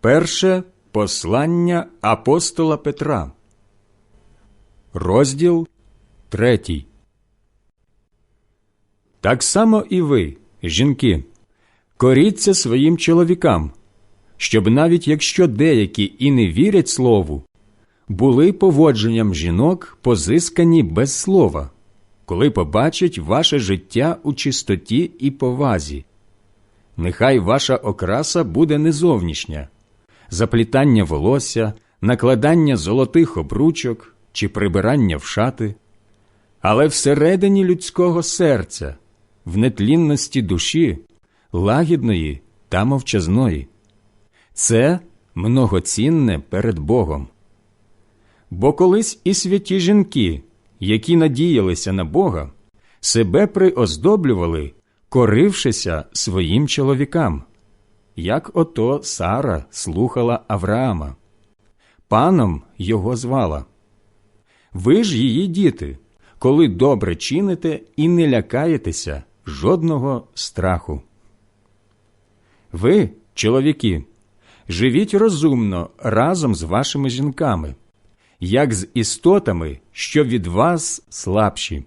Перше послання апостола Петра, розділ третій. Так само і ви, жінки, коріться своїм чоловікам, щоб навіть якщо деякі і не вірять слову, були поводженням жінок позискані без слова, коли побачать ваше життя у чистоті і повазі. Нехай ваша окраса буде не зовнішня, заплітання волосся, накладання золотих обручок чи прибирання в шати, але всередині людського серця, в нетлінності душі, лагідної та мовчазної. Це многоцінне перед Богом. Бо колись і святі жінки, які надіялися на Бога, себе приоздоблювали, корившися своїм чоловікам, як ото Сара слухала Авраама. Паном його звала. Ви ж її діти, коли добре чините і не лякаєтеся жодного страху. Ви, чоловіки, живіть розумно разом з вашими жінками, як з істотами, що від вас слабші,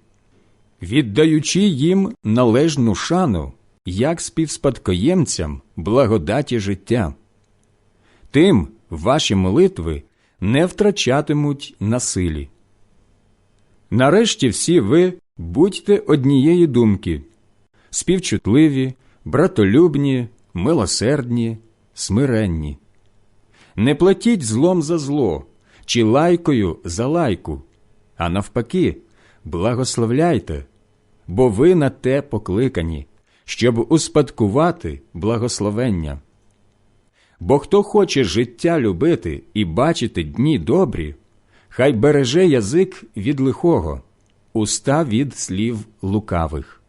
віддаючи їм належну шану, як співспадкоємцям благодаті життя. Тим ваші молитви не втрачатимуть на силі. Нарешті всі ви будьте однієї думки співчутливі, братолюбні, милосердні, смиренні. Не платіть злом за зло чи лайкою за лайку, а навпаки, благословляйте, бо ви на те покликані, щоб успадкувати благословення. Бо хто хоче життя любити і бачити дні добрі, хай береже язик від лихого, уста від слів лукавих.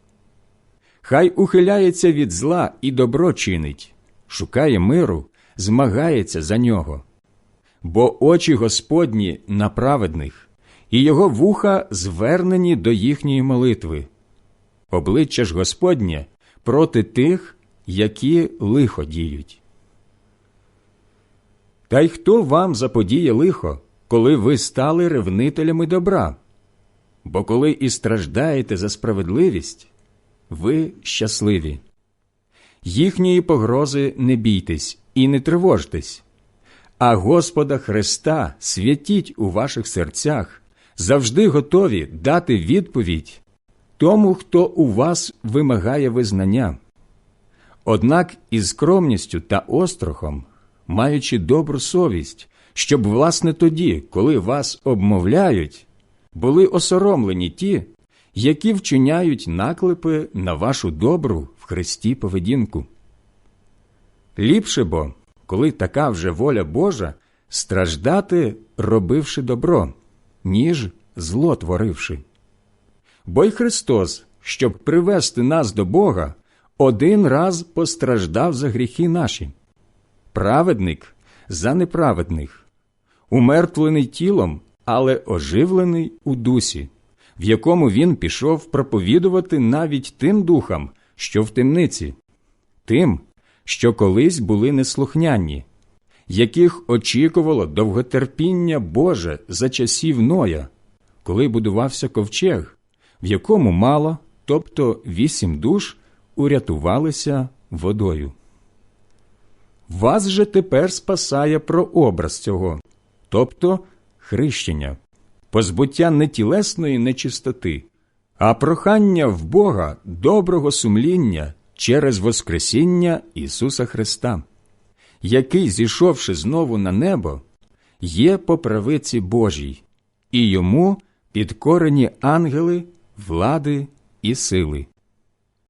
Хай ухиляється від зла і добро чинить, шукає миру, змагається за нього. Бо очі Господні на праведних, і його вуха звернені до їхньої молитви. Обличчя ж Господнє проти тих, які лихо діють. Та й хто вам заподіє лихо, коли ви стали ревнителями добра? Бо коли і страждаєте за справедливість, ви щасливі. Їхньої погрози не бійтесь і не тривожтесь, а Господа Христа святіть у ваших серцях, завжди готові дати відповідь тому, хто у вас вимагає визнання. Однак із скромністю та острохом, маючи добру совість, щоб, власне, тоді, коли вас обмовляють, були осоромлені ті, які вчиняють наклепи на вашу добру в Христі поведінку. Ліпше бо, коли така вже воля Божа, страждати, робивши добро, ніж зло творивши. Бо й Христос, щоб привести нас до Бога, один раз постраждав за гріхи наші, праведник за неправедних, умертвлений тілом, але оживлений у дусі, в якому він пішов проповідувати навіть тим духам, що в темниці, тим, що колись були неслухняні, яких очікувало довготерпіння Боже за часів Ноя, коли будувався ковчег, в якому мало, тобто вісім душ, урятувалися водою. Вас же тепер спасає прообраз цього, тобто хрещення, позбуття не тілесної нечистоти, а прохання в Бога доброго сумління через Воскресіння Ісуса Христа, який, зійшовши знову на небо, є по правиці Божій, і йому підкорені ангели, влади і сили.